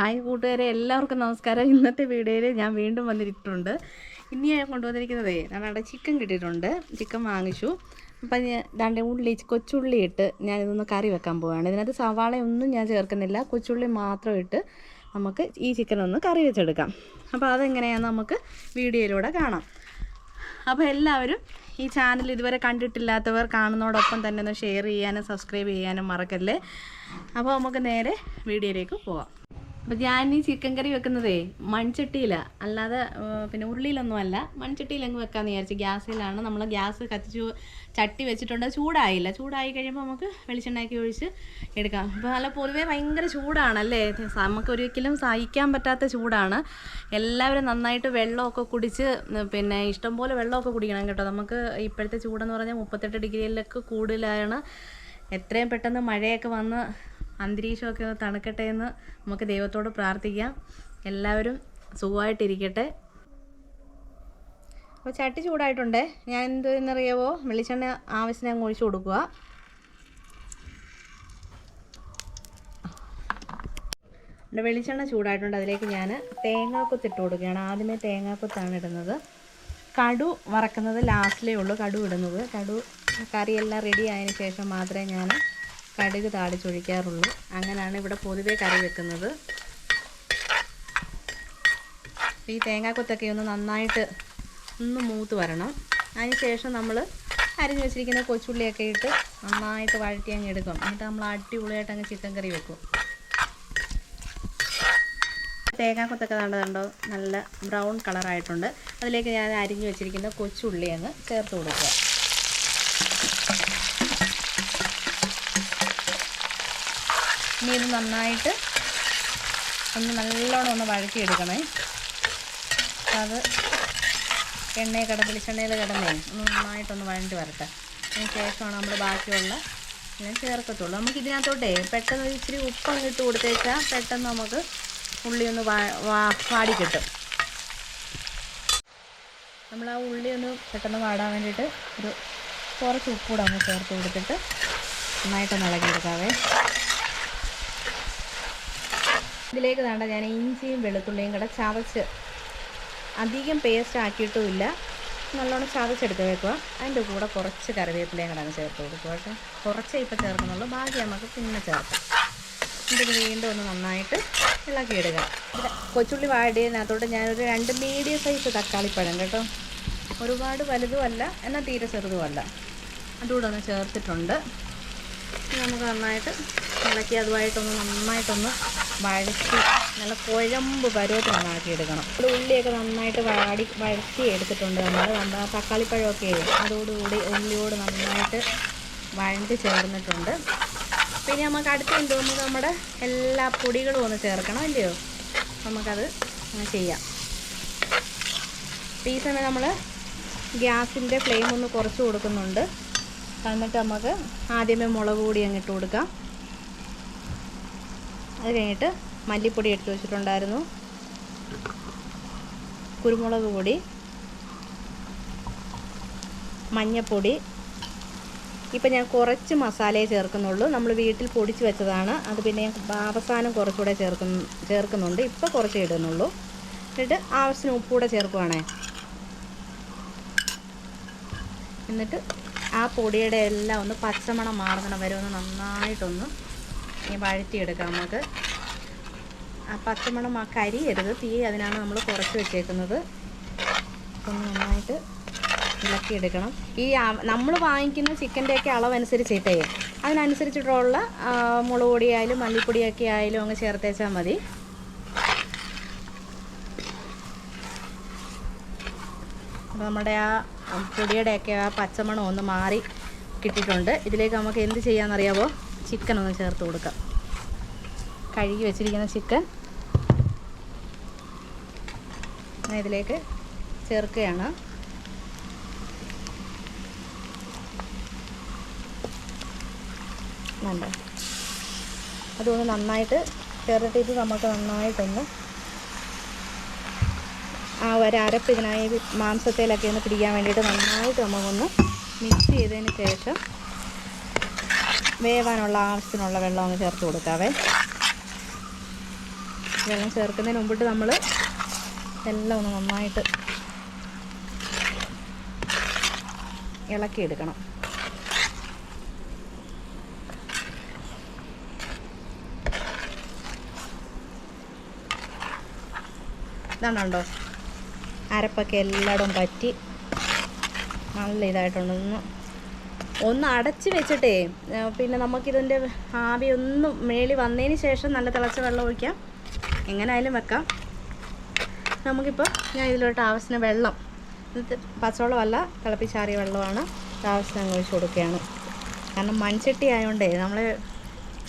Hi കൂട്ടുകാരെ എല്ലാവർക്കും നമസ്കാരം. ഇന്നത്തെ വീഡിയോയിൽ ഞാൻ വീണ്ടും വന്നിട്ടുണ്ട്. ഇനി ഞാൻ കൊണ്ടുവന്നിരിക്കുന്നതേ നമ്മുടെ ചിക്കൻ കിട്ടിയിട്ടുണ്ട് ചിക്കൻ വാങ്ങിച്ചു. അപ്പം ദാണ്ട് ഉള്ളി കൊച്ചുള്ളി ഇട്ട് ഞാനിതൊന്ന് കറി വെക്കാൻ പോവുകയാണ് ഇതിനകത്ത് സവാളയൊന്നും ഞാൻ ചേർക്കുന്നില്ല. കൊച്ചുള്ളി മാത്രം ഇട്ട് നമുക്ക് ഈ ചിക്കൻ ഒന്ന് കറി വെച്ചെടുക്കാം. അപ്പോൾ അതെങ്ങനെയാണെന്ന് നമുക്ക് വീഡിയോയിലൂടെ കാണാം. അപ്പോൾ എല്ലാവരും ഈ ചാനൽ ഇതുവരെ കണ്ടിട്ടില്ലാത്തവർ കാണുന്നതോടൊപ്പം തന്നെ ഒന്ന് ഷെയർ ചെയ്യാനും സബ്സ്ക്രൈബ് ചെയ്യാനും മറക്കല്ലേ? അപ്പോൾ നമുക്ക് നേരെ വീഡിയോയിലേക്ക് പോവാം. അപ്പോൾ ഞാൻ ഈ ചിക്കൻ കറി വെക്കുന്നതേ മൺചട്ടിയിലാണ് അല്ലാതെ പിന്നെ ഉരുളിയിലൊന്നും അല്ല മൺചട്ടിയിൽ അങ്ങ് വെക്കാമെന്ന് വിചാരിച്ചു ഗ്യാസിലാണ്. നമ്മൾ ഗ്യാസ് കത്തിച്ചു ചട്ടി വെച്ചിട്ടുണ്ട്. ചൂടായില്ല. ചൂടായി കഴിയുമ്പോൾ നമുക്ക് വെളിച്ചെണ്ണയൊക്കെ ഒഴിച്ച് എടുക്കാം. അപ്പോൾ നല്ല പൊതുവേ ഭയങ്കര ചൂടാണല്ലേ? നമുക്ക് ഒരിക്കലും സഹിക്കാൻ പറ്റാത്ത ചൂടാണ്. എല്ലാവരും നന്നായിട്ട് വെള്ളമൊക്കെ കുടിച്ച് പിന്നെ ഇഷ്ടംപോലെ വെള്ളമൊക്കെ കുടിക്കണം കേട്ടോ. നമുക്ക് ഇപ്പോഴത്തെ ചൂടെന്ന് പറഞ്ഞാൽ മുപ്പത്തെട്ട് ഡിഗ്രിയിലൊക്കെ കൂടുതലാണ്. എത്രയും പെട്ടെന്ന് മഴയൊക്കെ വന്ന് അന്തരീക്ഷമൊക്കെ ഒന്ന് തണുക്കട്ടെ എന്ന് നമുക്ക് ദൈവത്തോട് പ്രാർത്ഥിക്കാം. എല്ലാവരും സുഖമായിട്ടിരിക്കട്ടെ. അപ്പോൾ ചട്ടി ചൂടായിട്ടുണ്ട്. ഞാൻ എന്തെന്നറിയാവോ വെളിച്ചെണ്ണ ആവശ്യത്തിന് അങ്ങ് ഒഴിച്ചു കൊടുക്കുക. എന്റെ വെളിച്ചെണ്ണ ചൂടായിട്ടുണ്ട്. അതിലേക്ക് ഞാൻ തേങ്ങാക്കൊത്ത് ഇട്ട് കൊടുക്കുകയാണ്. ആദ്യമേ തേങ്ങാക്കൊത്താണ് ഇടുന്നത്. കടു വറക്കുന്നത് ലാസ്റ്റിലേ ഉള്ളൂ. കടു ഇടുന്നത്. കടു കറിയെല്ലാം റെഡി ആയതിന് ശേഷം മാത്രമേ ഞാൻ കടുക് താളിച്ചൊഴിക്കാറുള്ളൂ അങ്ങനെയാണ് ഇവിടെ പൊതുവേ കറി വെക്കുന്നത്. ഈ തേങ്ങാക്കൊത്തൊക്കെ ഒന്ന് നന്നായിട്ട് ഒന്ന് മൂത്ത് വരണം. അതിന് ശേഷം നമ്മൾ അരിഞ്ഞു വെച്ചിരിക്കുന്ന കൊച്ചുള്ളിയൊക്കെ ഇട്ട് നന്നായിട്ട് വഴറ്റി അങ്ങ് എടുക്കും എന്നിട്ട് നമ്മൾ അടിപൊളിയായിട്ട് അങ്ങ് ചിക്കൻ കറി വെക്കും. തേങ്ങാക്കൊത്തൊക്കെ കണ്ടോ കണ്ടോ? നല്ല ബ്രൗൺ കളറായിട്ടുണ്ട്. അതിലേക്ക് ഞാൻ അരിഞ്ഞു വെച്ചിരിക്കുന്ന കൊച്ചുള്ളി അങ്ങ് ചേർത്ത് കൊടുക്കുക. ഇനി ഇത് നന്നായിട്ട് ഒന്ന് നല്ലോണം ഒന്ന് വഴറ്റിയെടുക്കണേ. അത് എണ്ണയിൽ കിടന്ന് വെളിച്ചെണ്ണയിൽ കിടന്നേ. ഒന്ന് നന്നായിട്ടൊന്ന് വഴണ്ടി വരട്ടെ. അതിന് ശേഷമാണ് നമ്മൾ ബാക്കിയുള്ള ഞാൻ ചേർക്കത്തുള്ളൂ. നമുക്ക് ഇതിനകത്തോട്ടേ പെട്ടെന്ന് ഇച്ചിരി ഉപ്പങ്ങ് ഇട്ട് കൊടുത്തേച്ചാൽ പെട്ടെന്ന് നമുക്ക് ഉള്ളി ഒന്ന് വാടി കിട്ടും. നമ്മൾ ആ ഉള്ളി ഒന്ന് പെട്ടെന്ന് വാടാൻ വേണ്ടിയിട്ട് ഒരു കുറച്ച് ഉപ്പ് കൂടെ ഒന്ന് ചേർത്ത് കൊടുത്തിട്ട് നന്നായിട്ടൊന്ന് ഇളകിയെടുക്കാവേ. ഇതിലേക്ക് വേണ്ട ഞാൻ ഇഞ്ചിയും വെളുത്തുള്ളിയും കൂടെ ചതച്ച് അധികം പേസ്റ്റ് ആക്കിയിട്ടുമില്ല. നല്ലോണം ചതച്ചെടുത്ത് വെക്കുക. അതിന്റെ കൂടെ കുറച്ച് കറിവേപ്പിലയും കൂടെ അങ്ങ് ചേർത്ത് കൊടുക്കുക കേട്ടോ. കുറച്ചേ ഇപ്പോൾ ചേർക്കുന്നുള്ളൂ. ബാക്കി നമുക്ക് പിന്നെ ചേർക്കാം. ഇത് വീണ്ടും ഒന്ന് നന്നായിട്ട് ഇളക്കിയിടുക. കൊച്ചുള്ളി വാടിയതിനകത്തോട്ട് ഞാനൊരു രണ്ട് മീഡിയം സൈസ് തക്കാളിപ്പഴം കേട്ടോ. ഒരുപാട് വലുതുമല്ല എന്നാൽ തീരെ ചെറുതുമല്ല. അതുകൂടെ ഒന്ന് ചേർത്തിട്ടുണ്ട്. നമുക്ക് നന്നായിട്ട് ഇളക്കി അതുമായിട്ടൊന്ന് നന്നായിട്ടൊന്ന് വഴറ്റി നല്ല കുഴമ്പ് പരുവത്തിന് എടുക്കണം. ഇവിടെ ഉള്ളിയൊക്കെ നന്നായിട്ട് വാടി വഴറ്റി എടുത്തിട്ടുണ്ട് നമ്മൾ നമ്മൾ തക്കാളിപ്പഴമൊക്കെ അതോടുകൂടി ഉള്ളിയോട് നന്നായിട്ട് വഴറ്റി ചേർന്നിട്ടുണ്ട്. പിന്നെ നമുക്ക് അടുത്ത് എന്ത് നമ്മുടെ എല്ലാ പൊടികളും ഒന്ന് ചേർക്കണം അല്ലയോ? നമുക്കത് ചെയ്യാം. ഈ സമയം നമ്മൾ ഗ്യാസിന്റെ ഫ്ലെയിം ഒന്ന് കുറച്ച് കൊടുക്കുന്നുണ്ട്. എന്നിട്ട് നമുക്ക് ആദ്യമേ മുളക് പൊടി അങ്ങിട്ട് കൊടുക്കാം. അത് കഴിഞ്ഞിട്ട് മല്ലിപ്പൊടി എടുത്ത് വെച്ചിട്ടുണ്ടായിരുന്നു. കുരുമുളക് പൊടി മഞ്ഞപ്പൊടി. ഇപ്പം ഞാൻ കുറച്ച് മസാലയെ ചേർക്കുന്നുള്ളൂ. നമ്മൾ വീട്ടിൽ പൊടിച്ച് വെച്ചതാണ്. അത് പിന്നെ ഞാൻ അവസാനം കുറച്ചുകൂടെ ചേർക്കുന്നു ചേർക്കുന്നുണ്ട്. ഇപ്പോൾ കുറച്ച് ഇടുന്നുള്ളൂ. എന്നിട്ട് ആവശ്യത്തിന് ഉപ്പൂടെ ചേർക്കുവാണേ. എന്നിട്ട് ആ പൊടിയുടെ എല്ലാം ഒന്ന് പച്ചമണം മാറുന്നിടം വരെ ഒന്ന് നന്നായിട്ടൊന്ന് ഈ വഴറ്റിയെടുക്കാം നമുക്ക്. ആ പച്ചമണം ആ കരിയരുത്. തീ അതിനാണ് നമ്മൾ കുറച്ച് വെച്ചേക്കുന്നത്. ഒന്ന് നന്നായിട്ട് ഇളക്കിയെടുക്കണം. ഈ നമ്മൾ വാങ്ങിക്കുന്ന ചിക്കന്റെയൊക്കെ അളവനുസരിച്ചിട്ടേ അതിനനുസരിച്ചിട്ടുള്ള മുളക് പൊടിയായാലും മല്ലിപ്പൊടിയൊക്കെ ആയാലും അങ്ങ് ചേർത്തേച്ചാൽ മതി. അപ്പോൾ നമ്മുടെ ആ പൊടിയുടെയൊക്കെ ആ പച്ചമണം ഒന്ന് മാറി കിട്ടിയിട്ടുണ്ട്. ഇതിലേക്ക് നമുക്ക് എന്ത് ചെയ്യാമെന്നറിയാമോ ചിക്കൻ ഒന്ന് ചേർത്ത് കൊടുക്കാം. കഴുകി വെച്ചിരിക്കുന്ന ചിക്കൻ ഇതിലേക്ക് ചേർക്കുകയാണ്. നല്ല അതൊന്ന് നന്നായിട്ട് ചേർത്തിട്ട് ഇത് നമുക്ക് നന്നായിട്ടൊന്ന് ആ ഒരു അരപ്പ് ഇതിനായി മാംസത്തിലൊക്കെ ഒന്ന് പിടിക്കാൻ വേണ്ടിയിട്ട് നന്നായിട്ട് നമുക്കൊന്ന് മിക്സ് ചെയ്തതിന് ശേഷം വേവാനുള്ള ആവശ്യത്തിനുള്ള വെള്ളം ഒന്ന് ചേർത്ത് കൊടുക്കാവേ. വെള്ളം ചേർക്കുന്നതിന് മുമ്പിട്ട് നമ്മൾ എല്ലാം ഒന്ന് നന്നായിട്ട് ഇളക്കിയെടുക്കണം. ഇതാണുണ്ടോ അരപ്പൊക്കെ എല്ലായിടവും പറ്റി നല്ല ഇതായിട്ടുണ്ട്. ഒന്ന് അടച്ച് വെച്ചിട്ടേ പിന്നെ നമുക്കിതിന്റെ ആവി ഒന്ന് മേളി വന്നതിന് ശേഷം നല്ല തിളച്ച വെള്ളം ഒഴിക്കാം. എങ്ങനെയായാലും വെക്കാം. നമുക്കിപ്പോൾ ഞാൻ ഇതിലോട്ട് ആവശ്യത്തിന് വെള്ളം പച്ചവെള്ളമല്ല തിളപ്പിച്ചാറിയ വെള്ളമാണ് ആവശ്യത്തിന് അങ്ങ് ഒഴിച്ച് കൊടുക്കുകയാണ്. കാരണം മൺചട്ടി ആയതുകൊണ്ടേ നമ്മൾ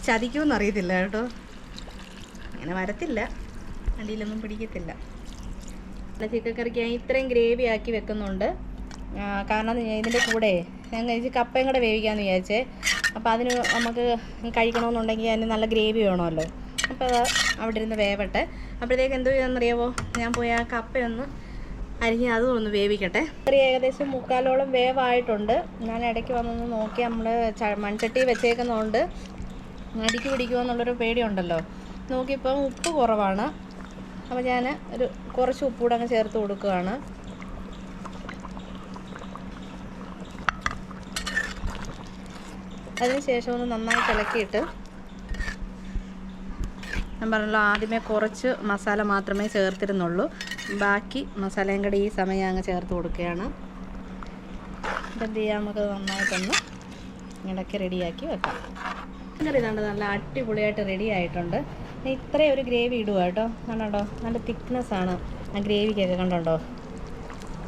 ചതിക്കുമെന്ന് അറിയത്തില്ല കേട്ടോ. അങ്ങനെ വരത്തില്ല. അടിയിലൊന്നും പിടിക്കത്തില്ല. ചിക്കൻ കറിക്ക് ഞാൻ ഇത്രയും ഗ്രേവി ആക്കി വെക്കുന്നുണ്ട്. കാരണം ഇതിന്റെ കൂടെ ഞാൻ കഴിച്ച് കപ്പയും കൂടെ വേവിക്കാമെന്ന് വിചാരിച്ചേ. അപ്പോൾ അതിന് നമുക്ക് കഴിക്കണമെന്നുണ്ടെങ്കിൽ അതിന് നല്ല ഗ്രേവി വേണമല്ലോ. അപ്പോൾ അത് അവിടെ ഇരുന്ന് വേവട്ടെ. അപ്പോഴത്തേക്ക് എന്തോ ചെയ്യാമെന്നറിയാവോ ഞാൻ പോയി ആ കപ്പയൊന്ന് അരിഞ്ഞ് അതും ഒന്ന് വേവിക്കട്ടെ. കറി ഏകദേശം മുക്കാലോളം വേവായിട്ടുണ്ട്. ഞാൻ ഇടയ്ക്ക് വന്നൊന്ന് നോക്കി നമ്മൾ മൺചട്ടി വെച്ചേക്കുന്നതുകൊണ്ട് അടിക്ക് പിടിക്കുമോ എന്നുള്ളൊരു പേടിയുണ്ടല്ലോ. നോക്കിയപ്പോൾ ഉപ്പ് കുറവാണ്. അപ്പോൾ ഞാൻ ഒരു കുറച്ച് ഉപ്പ് കൂടെ അങ്ങ് ചേർത്ത് കൊടുക്കുകയാണ്. അതിനുശേഷം ഒന്ന് നന്നായി ഇളക്കിയിട്ട് ഞാൻ പറഞ്ഞല്ലോ ആദ്യമേ കുറച്ച് മസാല മാത്രമേ ചേർത്തിരുന്നുള്ളൂ. ബാക്കി മസാലയും കൂടി ഈ സമയം അങ്ങ് ചേർത്ത് കൊടുക്കുകയാണ്. അപ്പം എന്ത് ചെയ്യാം? നമുക്ക് നന്നായിട്ടൊന്ന് ഇടയ്ക്ക് റെഡിയാക്കി വെക്കാം. കറി ഇതാണ്ട് നല്ല അടിപൊളിയായിട്ട് റെഡി ആയിട്ടുണ്ട്. ഇത്രയും ഒരു ഗ്രേവി ഇടുക കേട്ടോ. കണ്ടോ? നല്ല തിക്നെസ്സാണ് ആ ഗ്രേവിക്കൊക്കെ കണ്ടോ?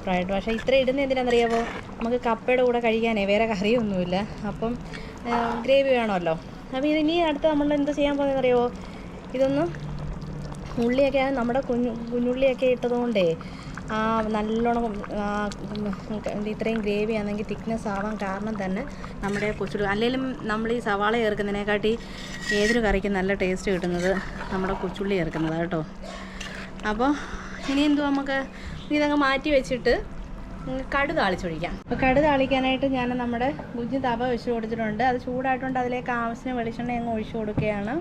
ഫ്രൈഡ് പക്ഷേ ഇത്ര ഇടുന്ന എന്തിനാണെന്നറിയാമോ നമുക്ക് കപ്പയുടെ കൂടെ കഴിക്കാനേ വേറെ കറിയൊന്നുമില്ല. അപ്പം ഗ്രേവി വേണമല്ലോ. അപ്പോൾ ഇനി അടുത്ത് നമ്മൾ എന്ത് ചെയ്യാൻ പോകുന്നതെന്നറിയാമോ ഇതൊന്ന് ഉള്ളിയൊക്കെ നമ്മുടെ കുഞ്ഞു കുഞ്ഞുള്ളിയൊക്കെ ഇട്ടതുകൊണ്ടേ ആ നല്ലോണം ഇത്രയും ഗ്രേവി ആണെങ്കിൽ തിക്നെസ് ആവാൻ കാരണം തന്നെ നമ്മുടെ കൊച്ചുള്ളി അല്ലെങ്കിലും നമ്മൾ ഈ സവാള ചേർക്കുന്നതിനെക്കാട്ടി ഏതൊരു കറിക്കും നല്ല ടേസ്റ്റ് കിട്ടുന്നത് നമ്മുടെ കൊച്ചുള്ളി ചേർക്കുന്നതാണ് കേട്ടോ. അപ്പോൾ ഇനി എന്തുവാ നമുക്ക് ഇതങ്ങ് മാറ്റി വെച്ചിട്ട് കടു താളിച്ചൊഴിക്കാം. അപ്പോൾ കടു താളിക്കാനായിട്ട് ഞാൻ നമ്മുടെ കുഞ്ഞു തവ ഒഴിച്ചു കൊടുത്തിട്ടുണ്ട്. അത് ചൂടായിട്ടുണ്ട് അതിലേക്ക് ആവശ്യത്തിന് വെളിച്ചെണ്ണ അങ്ങ് ഒഴിച്ചു കൊടുക്കുകയാണ്.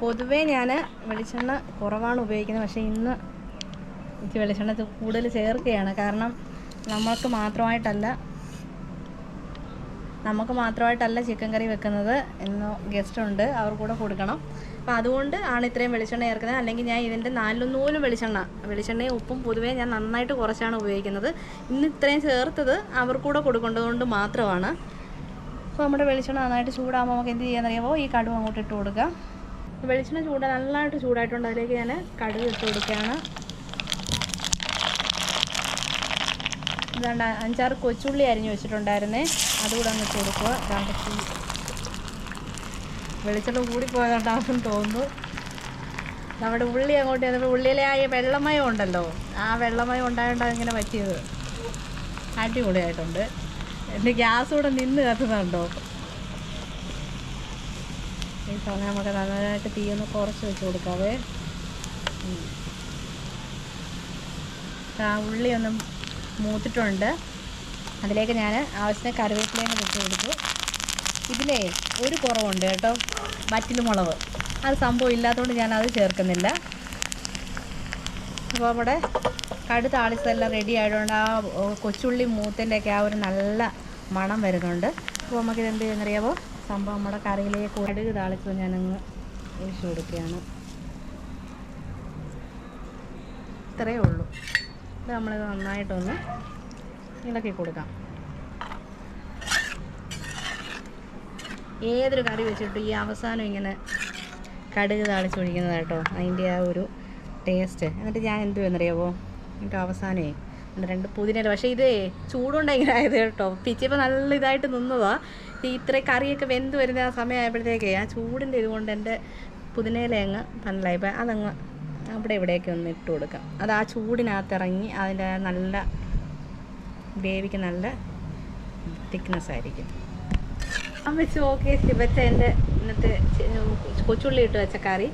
പൊതുവേ ഞാൻ വെളിച്ചെണ്ണ കുറവാണ് ഉപയോഗിക്കുന്നത്. പക്ഷേ ഇന്ന് എനിക്ക് വെളിച്ചെണ്ണ കൂടുതൽ ചേർക്കുകയാണ്. കാരണം നമ്മൾക്ക് മാത്രമായിട്ടല്ല നമുക്ക് മാത്രമായിട്ടല്ല ചിക്കൻ കറി വെക്കുന്നത് ഇന്ന് ഗസ്റ്റ് ഉണ്ട്. അവർ കൂടെ കൊടുക്കണം. അപ്പോൾ അതുകൊണ്ട് ആണ് ഇത്രയും വെളിച്ചെണ്ണ ചേർക്കുന്നത്. അല്ലെങ്കിൽ ഞാൻ ഇതിന്റെ നാലിലൊന്നൂലും വെളിച്ചെണ്ണ വെളിച്ചെണ്ണയും ഉപ്പും പൊതുവേ ഞാൻ നന്നായിട്ട് കുറച്ചാണ് ഉപയോഗിക്കുന്നത്. ഇന്ന് ഇത്രയും ചേർത്തത് അവർ കൂടെ കൊടുക്കേണ്ടതുകൊണ്ട് മാത്രമാണ്. അപ്പോൾ നമ്മുടെ വെളിച്ചെണ്ണ നന്നായിട്ട് ചൂടാകുമ്പോൾ നമുക്ക് എന്ത് ചെയ്യാന്നറിയാമോ ഈ കടുവ് അങ്ങോട്ട് ഇട്ട് കൊടുക്കുക വെളിച്ചെണ്ണ ചൂടാ നന്നായിട്ട് ചൂടായിട്ടുണ്ട്. അതിലേക്ക് ഞാൻ കടുവ് ഇട്ട് കൊടുക്കുകയാണ്. ഇതാണ്ട് അഞ്ചാറ് കൊച്ചുള്ളി അരിഞ്ഞു വെച്ചിട്ടുണ്ടായിരുന്നേ. അതുകൂടെ അങ്ങ് ഇട്ട് കൊടുക്കുക. ചൂ- വെളിച്ചെണ്ണ കൂടിപ്പോയതുകൊണ്ടാണെന്ന് തോന്നുന്നു. നമ്മുടെ ഉള്ളി അങ്ങോട്ട് ചെന്നപ്പോൾ ഉള്ളിയിലെ ആ വെള്ളമയം ഉണ്ടല്ലോ. ആ വെള്ളമയം ഉണ്ടായതുകൊണ്ടാണ് ഇങ്ങനെ പറ്റിയത്. അടിപൊളിയായിട്ടുണ്ട്. എന്റെ ഗ്യാസ് കൂടെ നിന്ന് കത്തുന്നുണ്ടോ? ഈ സമയം നമുക്ക് നന്നായിട്ട് തീയൊന്ന് കുറച്ച് വെച്ച് കൊടുക്കാവേ. ആ ഉള്ളിയൊന്നും മൂത്തിട്ടുണ്ട്. അതിലേക്ക് ഞാൻ ആവശ്യത്തിന് കറിവേപ്പിലയും കൂടി ഇട്ട് കൊടുത്തു. ഇതിലേ ഒരു കുറവുണ്ട് കേട്ടോ വറ്റൽ മുളക് അത് സംഭവം ഇല്ലാത്തതുകൊണ്ട് ഞാൻ അത് ചേർക്കുന്നില്ല. അപ്പോൾ അവിടെ കടുത്ത ആളിസെല്ലാം റെഡി ആയതുകൊണ്ട് ആ കൊച്ചുള്ളി മൂത്തിന്റെയൊക്കെ ആ ഒരു നല്ല മണം വരുന്നുണ്ട്. അപ്പോൾ നമുക്ക് എന്ത് ചെയ്യുന്നറിയാമോ സംഭവം നമ്മുടെ കറിയിലേക്ക് കടുക് താളിച്ച് ഞാനങ്ങ് ഒഴിച്ചു കൊടുക്കുകയാണ്. ഇത്രയേ ഉള്ളൂ. ഇത് നമ്മളിത് നന്നായിട്ടൊന്ന് ഇളക്കി കൊടുക്കാം. ഏതൊരു കറി വെച്ചിട്ട് ഈ അവസാനം ഇങ്ങനെ കടുക് താളിച്ചൊഴിക്കുന്നത് കേട്ടോ. അതിന്റെ ആ ഒരു ടേസ്റ്റ് എന്നിട്ട് ഞാൻ എന്ത് എന്നറിയാവോ എന്നിട്ട് അവസാനമേ രണ്ട് പുതിനയില പക്ഷേ ഇതേ ചൂടുകൊണ്ട് ഇങ്ങനെ ആയത് കേട്ടോ. പിച്ചിപ്പോൾ നല്ല ഇതായിട്ട് നിന്നതാ. ഈ ഇത്ര കറിയൊക്കെ വെന്ത് വരുന്ന ആ സമയമായപ്പോഴത്തേക്കേ ആ ചൂടിന്റെ ഇതുകൊണ്ട് എന്റെ പുതിനയില അങ്ങ് പന്നലായി ഇപ്പം അതങ്ങ് അവിടെ ഇവിടെയൊക്കെ ഒന്ന് ഇട്ട് കൊടുക്കാം. അത് ആ ചൂടിനകത്ത് ഇറങ്ങി അതിന്റെ നല്ല ഗ്രേവിക്ക് നല്ല തിക്നെസ് ആയിരിക്കും. അമ്മ ഓക്കെ വെച്ച എന്റെ ഇന്നത്തെ കൊച്ചുള്ളി ഇട്ട് വെച്ച കറി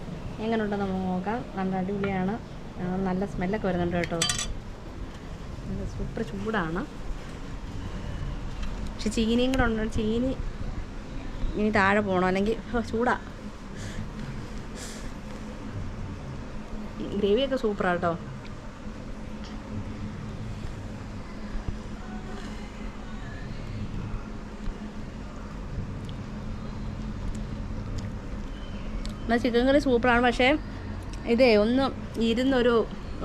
എങ്ങനെ ഉണ്ടെന്ന് നമുക്ക് നോക്കാം. നല്ല അടിപൊളിയാണ്. നല്ല സ്മെല്ലൊക്കെ വരുന്നുണ്ട് കേട്ടോ. നല്ല സൂപ്പർ ചൂടാണ്. പക്ഷെ ചീനിയും കൂടെ ഉണ്ട്. ചീനി ഇനി താഴെ പോകണം. അല്ലെങ്കിൽ ചൂടാ. ഗ്രേവിയൊക്കെ സൂപ്പറാണ് കേട്ടോ. എന്നാൽ ചിക്കൻ കറി സൂപ്പറാണ്. പക്ഷേ ഇതേ ഒന്ന് ഇരുന്നൊരു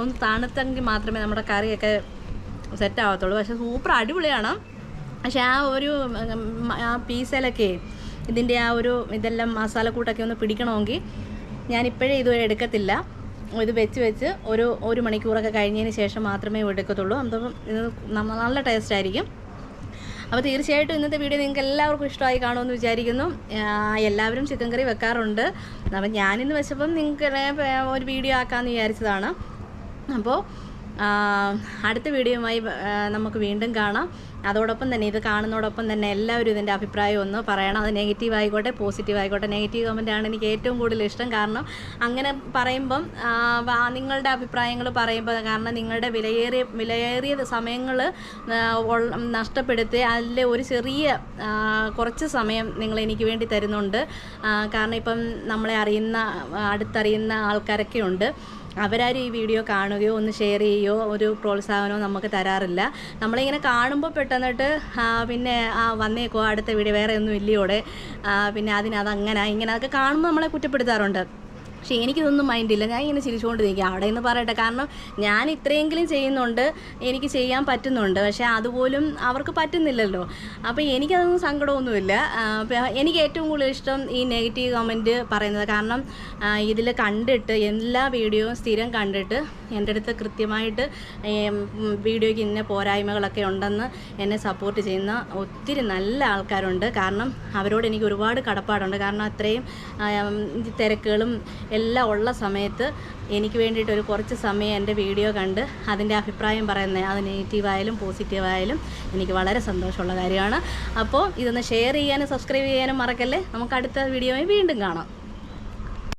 ഒന്ന് തണുത്തെങ്കിൽ മാത്രമേ നമ്മുടെ കറിയൊക്കെ സെറ്റ് ആവത്തുള്ളൂ. പക്ഷേ സൂപ്പർ അടിപൊളിയാണ്. പക്ഷേ ആ ഒരു ആ പീസിലൊക്കെ ഇതിന്റെ ആ ഒരു ഇതെല്ലാം മസാലക്കൂട്ടൊക്കെ ഒന്ന് പിടിക്കണമെങ്കിൽ ഞാനിപ്പോഴേ ഇതുവരെ എടുക്കത്തില്ല. ഇത് വെച്ച് വെച്ച് ഒരു ഒരു മണിക്കൂറൊക്കെ കഴിഞ്ഞതിന് ശേഷം മാത്രമേ എടുക്കത്തുള്ളൂ. അപ്പം ഇത് നല്ല ടേസ്റ്റ് ആയിരിക്കും. അപ്പോൾ തീർച്ചയായിട്ടും ഇന്നത്തെ വീഡിയോ നിങ്ങൾക്ക് എല്ലാവർക്കും ഇഷ്ടമായി കാണുമെന്ന് വിചാരിക്കുന്നു. എല്ലാവരും ചിക്കൻ കറി വെക്കാറുണ്ട്. അപ്പം ഞാനിന്ന് വെച്ചപ്പം നിങ്ങൾക്ക് ഒരു വീഡിയോ ആക്കാമെന്ന് വിചാരിച്ചതാണ്. അപ്പോൾ അടുത്ത വീഡിയോയുമായി നമുക്ക് വീണ്ടും കാണാം. അതോടൊപ്പം തന്നെ ഇത് കാണുന്നതോടൊപ്പം തന്നെ എല്ലാവരും ഇതിന്റെ അഭിപ്രായം ഒന്ന് പറയണം. അത് നെഗറ്റീവ് ആയിക്കോട്ടെ പോസിറ്റീവ് ആയിക്കോട്ടെ. നെഗറ്റീവ് കമന്റാണ് എനിക്ക് ഏറ്റവും കൂടുതൽ ഇഷ്ടം. കാരണം അങ്ങനെ പറയുമ്പം നിങ്ങളുടെ അഭിപ്രായങ്ങൾ പറയുമ്പോൾ കാരണം നിങ്ങളുടെ വിലയേറിയ വിലയേറിയ സമയങ്ങൾ നഷ്ടപ്പെടുത്തി അതിൽ ഒരു ചെറിയ കുറച്ച് സമയം നിങ്ങൾ എനിക്ക് വേണ്ടി തരുന്നുണ്ട്. കാരണം ഇപ്പം നമ്മളെ അറിയുന്ന അടുത്തറിയുന്ന ആൾക്കാരൊക്കെ ഉണ്ട്. അവരാരും ഈ വീഡിയോ കാണുകയോ ഒന്ന് ഷെയർ ചെയ്യുകയോ ഒരു പ്രോത്സാഹനമോ നമുക്ക് തരാറില്ല. നമ്മളിങ്ങനെ കാണുമ്പോൾ പെട്ടെന്നിട്ട് പിന്നെ ആ വന്നേക്കോ അടുത്ത വീഡിയോ വേറെ ഒന്നും ഇല്ലയോടെ പിന്നെ അതിനതങ്ങനെ ഇങ്ങനെ അതൊക്കെ കാണുമ്പോൾ നമ്മളെ കുറ്റപ്പെടുത്താറുണ്ട്. പക്ഷേ എനിക്കിതൊന്നും മൈൻഡില്ല. ഞാൻ ഇങ്ങനെ ചിരിച്ചുകൊണ്ട് നിൽക്കുക അവിടെ നിന്ന് പറയട്ടെ. കാരണം ഞാൻ ഇത്രയെങ്കിലും ചെയ്യുന്നുണ്ട്. എനിക്ക് ചെയ്യാൻ പറ്റുന്നുണ്ട്. പക്ഷേ അതുപോലും അവർക്ക് പറ്റുന്നില്ലല്ലോ. അപ്പോൾ എനിക്കതൊന്നും സങ്കടമൊന്നുമില്ല. എനിക്ക് ഏറ്റവും കൂടുതൽ ഇഷ്ടം ഈ നെഗറ്റീവ് കമന്റ് പറയുന്നത്. കാരണം ഇതിൽ കണ്ടിട്ട് എല്ലാ വീഡിയോയും സ്ഥിരം കണ്ടിട്ട് എന്റെ അടുത്ത് കൃത്യമായിട്ട് വീഡിയോയ്ക്ക് ഇന്ന പോരായ്മകളൊക്കെ ഉണ്ടെന്ന് എന്നെ സപ്പോർട്ട് ചെയ്യുന്ന ഒത്തിരി നല്ല ആൾക്കാരുണ്ട്. കാരണം അവരോട് എനിക്ക് ഒരുപാട് കടപ്പാടുണ്ട്. കാരണം അത്രയും തിരക്കുകളും എല്ലാം ഉള്ള സമയത്ത് എനിക്ക് വേണ്ടിയിട്ട് ഒരു കുറച്ച് സമയം എന്റെ വീഡിയോ കണ്ട് അതിന്റെ അഭിപ്രായം പറയുന്നത് അത് നെഗറ്റീവായാലും പോസിറ്റീവായാലും എനിക്ക് വളരെ സന്തോഷമുള്ള കാര്യമാണ്. അപ്പോൾ ഇതൊന്ന് ഷെയർ ചെയ്യാനും സബ്സ്ക്രൈബ് ചെയ്യാനും മറക്കല്ലേ? നമുക്ക് അടുത്ത വീഡിയോയിൽ വീണ്ടും കാണാം.